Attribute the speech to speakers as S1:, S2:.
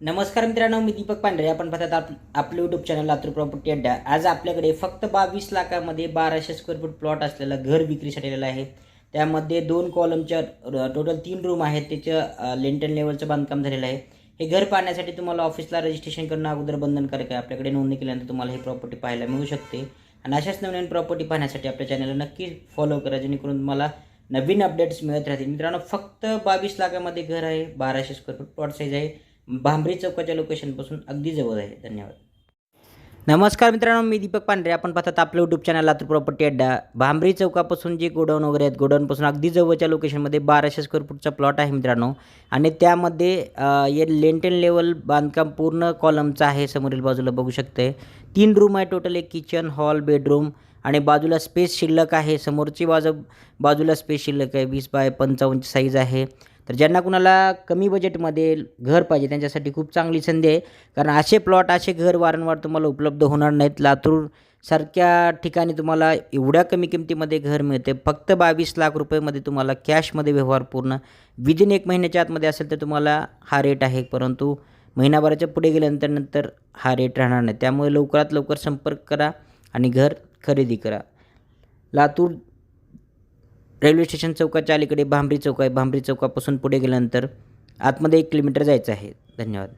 S1: नमस्कार मित्रांनो मी दीपक पांढरे. आपण पाहतात आप आपलं यूट्यूब चॅनल लातूर प्रॉपर्टी अड्डा. आज आपल्याकडे फक्त बावीस लाखामध्ये बाराशे स्क्वेअर फूट प्लॉट असलेला घर विक्रीसाठी आलेला आहे. त्यामध्ये दोन कॉलमच्या टोटल तीन रूम आहेत. त्याचं लेंटन लेवलचं बांधकाम झालेलं आहे. हे घर पाहण्यासाठी तुम्हाला ऑफिसला रजिस्ट्रेशन करणं अगोदर बंधनकारक आहे. आपल्याकडे नोंदणी केल्यानंतर तुम्हाला ही प्रॉपर्टी पाहायला मिळू शकते. आणि अशाच नवीन प्रॉपर्टी पाहण्यासाठी आपल्या चॅनलला नक्की फॉलो करा जेणेकरून तुम्हाला नवीन अपडेट्स मिळत राहतील. मित्रांनो फक्त बावीस लाखामध्ये घर आहे. बाराशे स्क्वेअर फूट प्लॉट साईज आहे. भांबरी चौकाच्या लोकेशनपासून अगदी जवळ आहे. धन्यवाद. नमस्कार मित्रांनो मी दीपक पांढरे. आपण पाहतात आपलं यूट्यूब चॅनल लातूर प्रॉपर्टी अड्डा. भांबरी चौकापासून जे गोडाऊन वगैरे आहेत गोडाऊनपासून अगदी जवळच्या लोकेशनमध्ये बाराशे स्क्वेअर फूटचा प्लॉट आहे मित्रांनो. आणि त्यामध्ये ये हे लेंटेन लेवल बांधकाम पूर्ण कॉलमचं आहे समोरील बाजूला बघू शकते. तीन रूम आहे टोटल एक किचन हॉल बेडरूम आणि बाजूला स्पेस शिल्लक आहे. समोरची बाजू बाजूला स्पेस शिल्लक आहे. वीस बाय पंचावन्नची साईज आहे. तर ज्यांना कुणाला कमी बजेटमध्ये घर पाहिजे त्यांच्यासाठी खूप चांगली संधी आहे. कारण असे प्लॉट असे घर वारंवार तुम्हाला उपलब्ध होणार नाहीत. लातूर सारख्या ठिकाणी तुम्हाला एवढ्या कमी किमतीमध्ये घर मिळते. फक्त बावीस लाख रुपयेमध्ये तुम्हाला कॅशमध्ये व्यवहार पूर्ण. विदिन एक महिन्याच्या आतमध्ये असेल तर तुम्हाला हा रेट आहे. परंतु महिनाभराच्या पुढे गेल्यानंतर नंतर हा रेट राहणार नाही. त्यामुळे लवकरात लवकर संपर्क करा आणि घर खरेदी करा. लातूर रेल्वे स्टेशन चौकाच्या अलीकडे भांबरी चौक आहे. भांबरी चौकापासून पुढे गेल्यानंतर आतमध्ये एक किलोमीटर जायचं आहे. धन्यवाद.